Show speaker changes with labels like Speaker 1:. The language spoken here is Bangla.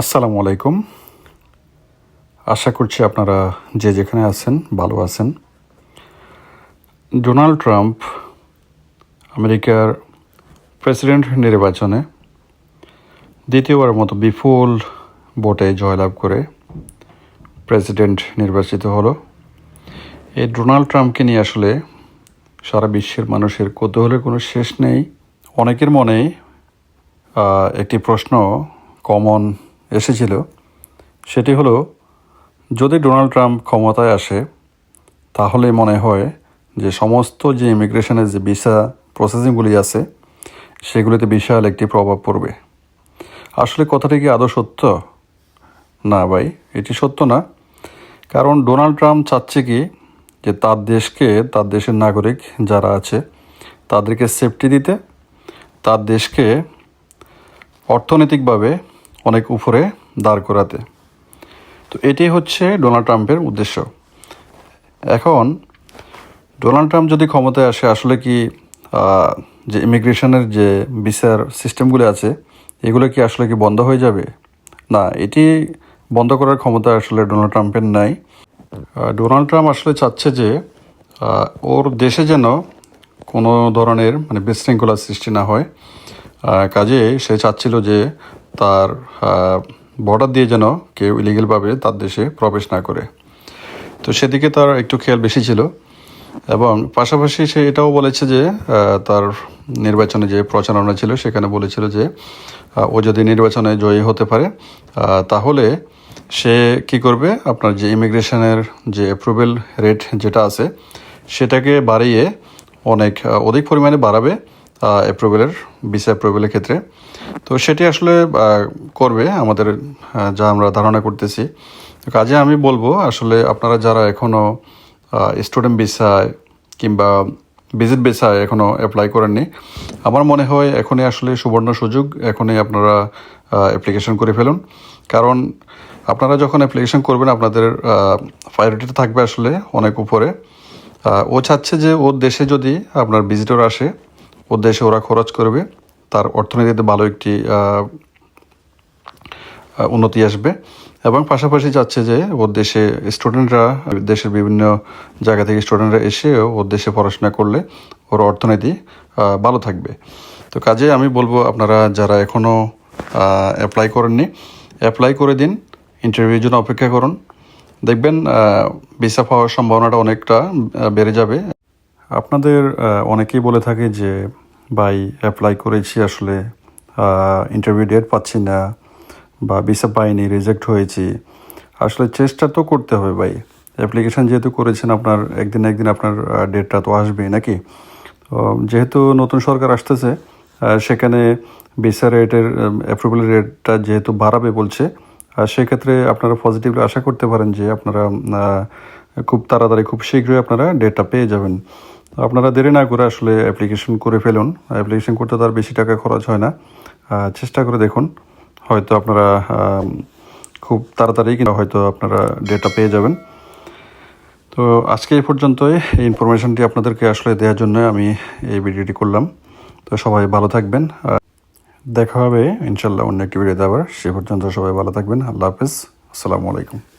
Speaker 1: আসসালামু আলাইকুম। আশা করছি আপনারা যে যেখানে আছেন ভালো আছেন। ডোনাল্ড ট্রাম্প আমেরিকার প্রেসিডেন্ট নির্বাচনে দ্বিতীয়বারের মতো বিপুল ভোটে জয়লাভ করে প্রেসিডেন্ট নির্বাচিত হলো। এই ডোনাল্ড ট্রাম্পকে নিয়ে আসলে সারা বিশ্বের মানুষের কৌতূহলের কোনো শেষ নেই। অনেকের মনে একটি প্রশ্ন কমন এসেছিল, সেটি হলো, যদি ডোনাল্ড ট্রাম্প ক্ষমতায় আসে তাহলে মনে হয় যে সমস্ত যে ইমিগ্রেশনের যে ভিসা প্রসেসিংগুলি আছে, সেগুলিতে বিশাল একটি প্রভাব পড়বে। আসলে কথাটি কি আদৌ সত্য? না ভাই, এটি সত্য না। কারণ ডোনাল্ড ট্রাম্প চাচ্ছে কি যে তার দেশকে, তার দেশের নাগরিক যারা আছে, তাদেরকে সেফটি দিতে, তার দেশকে অর্থনৈতিকভাবে অনেক উপরে দাঁড় করাতে। তো এটি হচ্ছে ডোনাল্ড ট্রাম্পের উদ্দেশ্য। এখন, ডোনাল্ড ট্রাম্প যদি ক্ষমতায় আসে, আসলে কি যে ইমিগ্রেশনের যে বিচার সিস্টেমগুলো আছে, এগুলো কি আসলে কি বন্ধ হয়ে যাবে? না, এটি বন্ধ করার ক্ষমতা আসলে ডোনাল্ড ট্রাম্পের নাই। ডোনাল্ড ট্রাম্প আসলে চাচ্ছে যে ওর দেশে যেন কোনো ধরনের মানে বিশৃঙ্খলার সৃষ্টি না হয়। কাজে সে চাচ্ছিল যে তার বর্ডার দিয়ে যেন কেউ ইলিগেলভাবে তার দেশে প্রবেশ না করে। তো সেদিকে তার একটু খেয়াল বেশি ছিল। এবং পাশাপাশি সে এটাও বলেছে যে তার নির্বাচনে যে প্রচারণা ছিল, সেখানে বলেছিল যে ও যদি নির্বাচনে জয়ী হতে পারে তাহলে সে কি করবে? আপনার যে ইমিগ্রেশনের যে অ্যাপ্রুভেল রেট যেটা আছে, সেটাকে বাড়িয়ে অনেক অধিক পরিমাণে বাড়াবে। অ্যাপ্রুভেলের ভিসা অ্যাপ্রুভেলের ক্ষেত্রে। তো সেটি আসলে করবে আমাদের যা আমরা ধারণা করতেছি। কাজে আমি বলব, আসলে আপনারা যারা এখনও স্টুডেন্ট ভিসায় কিংবা ভিজিট ভিসায় এখনও অ্যাপ্লাই করেননি, আমার মনে হয় এখনই আসলে সুবর্ণ সুযোগ, এখনই আপনারা অ্যাপ্লিকেশন করে ফেলুন। কারণ আপনারা যখন অ্যাপ্লিকেশন করবেন, আপনাদের প্রায়োরিটিটা থাকবে আসলে অনেক উপরে। ও চাচ্ছে যে ওর দেশে যদি আপনার ভিজিটর আসে দেশে ওরা খরচ করবে, তার অর্থনীতিতে ভালো একটি উন্নতি আসবে। এবং পাশাপাশি চাচ্ছে যে ওর দেশে স্টুডেন্টরা দেশের বিভিন্ন জায়গা থেকে স্টুডেন্টরা এসে ওর দেশে পড়াশোনা করলে ওর অর্থনীতি ভালো থাকবে। তো কাজে আমি বলব আপনারা যারা এখনও অ্যাপ্লাই করেননি অ্যাপ্লাই করে দিন ইন্টারভিউর জন্য অপেক্ষা করুন। দেখবেন ভিসা পাওয়ার সম্ভাবনাটা অনেকটা বেড়ে যাবে। আপনাদের অনেকেই বলে থাকে যে, ভাই অ্যাপ্লাই করেছি আসলে ইন্টারভিউ ডেট পাচ্ছি না বা ভিসা পাইনি রিজেক্ট হয়েছি। আসলে চেষ্টা তো করতে হবে ভাই। অ্যাপ্লিকেশন যেহেতু করেছেন আপনার, একদিন একদিন আপনার ডেটটা তো আসবেই নাকি? যেহেতু নতুন সরকার আসতেছে সেখানে ভিসা রেটের অ্যাপ্রুভাল রেটটা যেহেতু বাড়াবে বলছে সেক্ষেত্রে আপনারা পজিটিভলি আশা করতে পারেন যে আপনারা খুব তাড়াতাড়ি, খুব শীঘ্রই আপনারা ডেটটা পেয়ে যাবেন। আপনারা দেরি না করে আসলে অ্যাপ্লিকেশন করে ফেলুন। অ্যাপ্লিকেশন করতে তার বেশি টাকা খরচ হয় না। চেষ্টা করে দেখুন। হয়তো আপনারা খুব তাড়াতাড়ি কিন্তু হয়তো আপনারা ডেটা পেয়ে যাবেন। তো আজকে এই পর্যন্তই। এই ইনফরমেশনটি আপনাদেরকে আসলে দেওয়ার জন্য আমি এই ভিডিওটি করলাম। তো সবাই ভালো থাকবেন। দেখা হবে ইনশাল্লাহ অন্য একটি ভিডিওতে আবার। সে পর্যন্ত সবাই ভালো থাকবেন। আল্লাহ হাফেজ। আসসালামু আলাইকুম।